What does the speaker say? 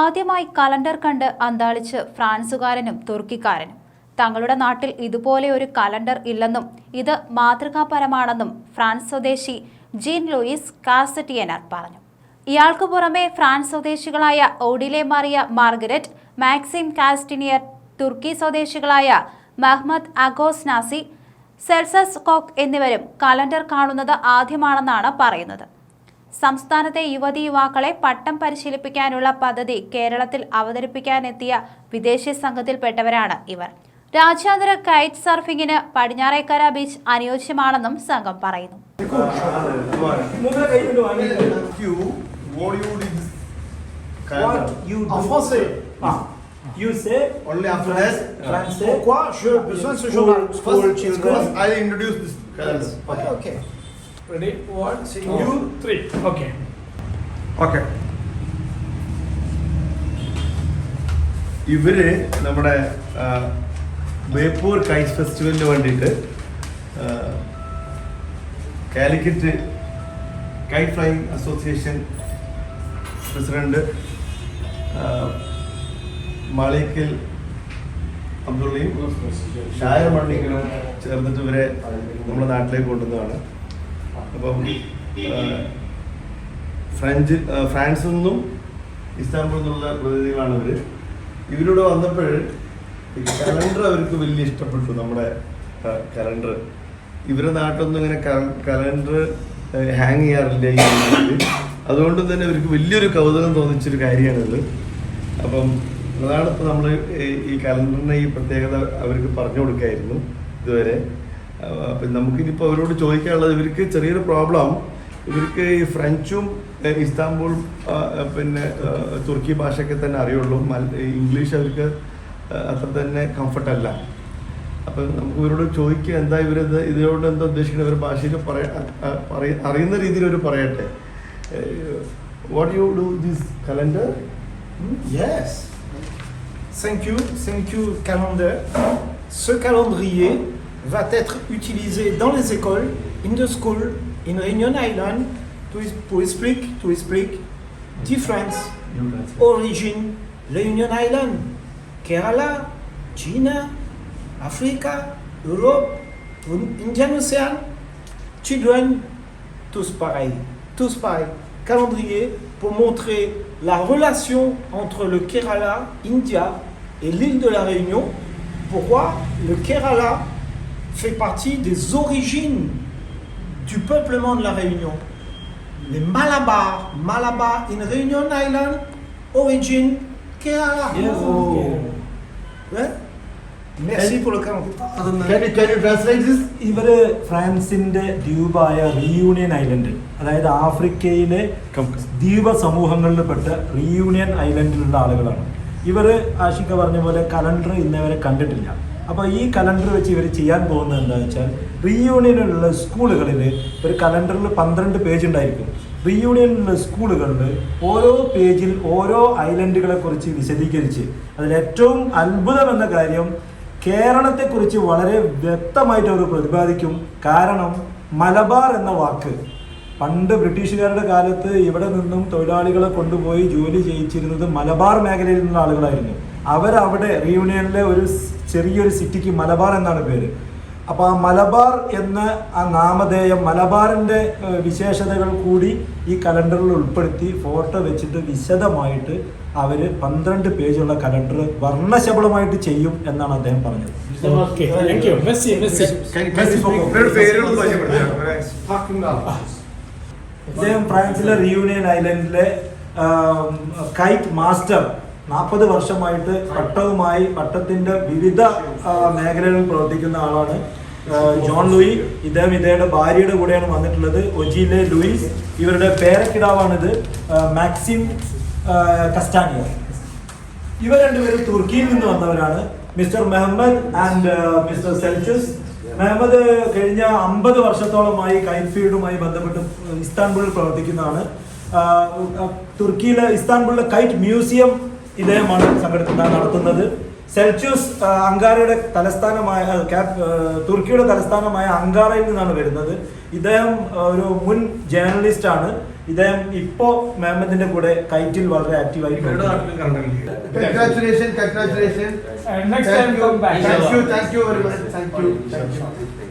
ആദ്യമായി കലണ്ടർ കണ്ട് അന്താളിച്ച് ഫ്രാൻസുകാരനും തുർക്കിക്കാരനും. തങ്ങളുടെ നാട്ടിൽ ഇതുപോലെ ഒരു കലണ്ടർ ഇല്ലെന്നും ഇത് മാതൃകാപരമാണെന്നും ഫ്രാൻസ് സ്വദേശി ജീൻ ലൂയിസ് കാസറ്റിയനർ പറഞ്ഞു. ഇയാൾക്കു പുറമെ ഫ്രാൻസ് സ്വദേശികളായ ഓഡിലെ മാറിയ മാർഗരറ്റ് മാക്സിം കാസ്റ്റിനിയർ തുർക്കി സ്വദേശികളായ മഹ്മദ് അഗോസ് നാസി സെൽസസ് കോക്ക് എന്നിവരും കലണ്ടർ കാണുന്നത് ആദ്യമാണെന്നാണ് പറയുന്നത്. സംസ്ഥാനത്തെ യുവതി യുവാക്കളെ പട്ടം പരിശീലിപ്പിക്കാനുള്ള പദ്ധതി കേരളത്തിൽ അവതരിപ്പിക്കാനെത്തിയ വിദേശ സംഘത്തിൽപ്പെട്ടവരാണ് ഇവർ രാജ്യാന്തര കൈറ്റ് സർഫിങ്ങിന് പടിഞ്ഞാറേക്കര ബീച്ച് അനുയോജ്യമാണെന്നും സംഘം പറയുന്നു One, two, You. three. Okay. Okay. ഇവർ നമ്മുടെ ബേപ്പൂർ കൈസ് ഫെസ്റ്റിവലിന് വേണ്ടിയിട്ട് Calicut kite flying association president Malikkal അബ്ദുള്ളയും Shayar മണ്ണിക്കലും ചേർന്നിട്ട് ഇവരെ നമ്മുടെ നാട്ടിലേക്ക് കൊണ്ടുവന്നതാണ് അപ്പം ഫ്രഞ്ച് ഫ്രാൻസിൽ നിന്നും ഇസ്താംബുളിൽ നിന്നുള്ള പ്രതിനിധികളാണ് ഇവർ ഇവരിവിടെ വന്നപ്പോൾ കലണ്ടർ അവർക്ക് വലിയ ഇഷ്ടപ്പെട്ടു നമ്മുടെ കലണ്ടർ. ഇവരുടെ നാട്ടിലൊന്നും ഇങ്ങനെ കലണ്ടർ ഹാങ് ചെയ്യാറില്ല അതുകൊണ്ട് തന്നെ അവർക്ക് വലിയൊരു കൗതുകം തോന്നിച്ചൊരു കാര്യമാണിത്. അപ്പം അതാണ് ഇപ്പോൾ നമ്മൾ ഈ കലണ്ടറിന്റെ ഈ പ്രത്യേകത അവർക്ക് പറഞ്ഞു കൊടുക്കായിരുന്നു ഇതുവരെ. അപ്പം നമുക്കിനിപ്പോൾ അവരോട് ചോദിക്കാനുള്ളത് ഇവർക്ക് ചെറിയൊരു പ്രോബ്ലം ഇവർക്ക് ഈ ഫ്രഞ്ചും ഇസ്താംബൂൾ പിന്നെ തുർക്കി ഭാഷയൊക്കെ തന്നെ അറിയുള്ളൂ. ഇംഗ്ലീഷ് അവർക്ക് അത്ര തന്നെ കംഫർട്ടല്ല അപ്പം നമുക്ക് ഇവരോട് ചോദിക്കുക എന്താ ഇവരിത് ഇതിനോട് എന്താ ഉദ്ദേശിക്കുന്നത് ഇവർ ഭാഷയിൽ പറയാ അറിയുന്ന രീതിയിൽ അവർ പറയട്ടെ. What you do this calendar yes Thank you, thank you, calendar. Ce calendrier va être utilisé dans les écoles, in the school, in Réunion Island, to, explique, to explique difference, origin, Réunion Island, Kerala, China, Africa, Europe, Indian Ocean, children, tous pareils, tous pareils. Calendrier pour montrer la relation entre le Kerala, India et l'île de la Réunion. Pourquoi le Kerala fait partie des origines du peuplement de la Réunion. Les Malabar, Malabar in Réunion Island, origine Kerala. Yes. Ouais? Merci pour le calendrier. Can you, can you translate this? ഇവർ ഫ്രാൻസിന്റെ ദ്വീപായ reunion island അതായത് ആഫ്രിക്കയിലെ ദ്വീപ സമൂഹങ്ങളിൽപ്പെട്ട reunion ഐലൻഡിലുള്ള ആളുകളാണ് ഇവർ ആഷിക പറഞ്ഞ പോലെ calendar ഇന്നവരെ കണ്ടിട്ടില്ല അപ്പോൾ ഈ കലണ്ടർ വെച്ച് ഇവർ ചെയ്യാൻ പോകുന്നത് എന്താണെന്ന് വെച്ചാൽ റീയൂണിയനിലുള്ള സ്കൂളുകളിൽ ഒരു കലണ്ടറിൽ പന്ത്രണ്ട് പേജ് ഉണ്ടായിരിക്കും. റീയൂണിയനിലുള്ള സ്കൂളുകളിൽ ഓരോ പേജിൽ ഓരോ ഐലൻഡുകളെ കുറിച്ച് വിശദീകരിച്ച് അതിലേറ്റവും അത്ഭുതം എന്ന കാര്യം കേരളത്തെക്കുറിച്ച് വളരെ വ്യക്തമായിട്ട് അവർ പ്രതിപാദിക്കും. കാരണം മലബാർ എന്ന വാക്ക് പണ്ട് ബ്രിട്ടീഷുകാരുടെ കാലത്ത് ഇവിടെ നിന്നും തൊഴിലാളികളെ കൊണ്ടുപോയി ജോലി ചെയ്യിച്ചിരുന്നത് മലബാർ മേഖലയിൽ നിന്നുള്ള ആളുകളായിരുന്നു. അവരവിടെ റീയൂണിയനിലെ ഒരു ചെറിയൊരു സിറ്റിക്ക് മലബാർ എന്നാണ് പേര്. അപ്പോൾ ആ മലബാർ എന്ന ആ നാമധേയം മലബാറിന്റെ വിശേഷതകൾ കൂടി ഈ കലണ്ടറിൽ ഉൾപ്പെടുത്തി ഫോട്ടോ വെച്ചിട്ട് വിശദമായിട്ട് അവർ പന്ത്രണ്ട് പേജുള്ള കലണ്ടർ വർണശബളമായിട്ട് ചെയ്യും എന്നാണ് അദ്ദേഹം പറഞ്ഞത്. അദ്ദേഹം ഫ്രാൻസിലെ റിയൂണിയൻ ഐലൻഡിലെ കൈറ്റ് മാസ്റ്റർ നാൽപ്പത് വർഷമായിട്ട് പട്ടവുമായി പട്ടത്തിന്റെ വിവിധ മേഖലകളിൽ പ്രവർത്തിക്കുന്ന ആളാണ്. ജോൺ ലൂയി ഇദ്ദേഹം ഇദ്ദേഹത്തെ ഭാര്യയുടെ കൂടെയാണ് വന്നിട്ടുള്ളത്. ഒജിലെ ലൂയിസ് ഇവരുടെ പേരക്കിടാവാണിത് മാക്സിം കസ്റ്റാനിയ. ഇവർ രണ്ടുപേരും തുർക്കിയിൽ നിന്ന് വന്നവരാണ്. Mister Mehmet and mister സെൽച്ചസ് Mehmet കഴിഞ്ഞ അമ്പത് വർഷത്തോളമായി കൈറ്റ് ബന്ധപ്പെട്ട് ഇസ്താൻബുളിൽ പ്രവർത്തിക്കുന്നതാണ്. തുർക്കിയിലെ ഇസ്താൻബുളിലെ കൈറ്റ് മ്യൂസിയം ഇദ്ദേഹമാണ് സംഘടിത നടത്തുന്നത്. സെൽച്യൂസ് അങ്കാരയുടെ തലസ്ഥാനമായ തുർക്കിയുടെ തലസ്ഥാനമായ അങ്കാറയിൽ നിന്നാണ് വരുന്നത്. ഇദ്ദേഹം ഒരു മുൻ ജേർണലിസ്റ്റ് ആണ് ഇദ്ദേഹം ഇപ്പോ മേമത്തിന്റെ കൂടെ കൈറ്റിൽ വളരെ ആക്റ്റീവായി Congratulations,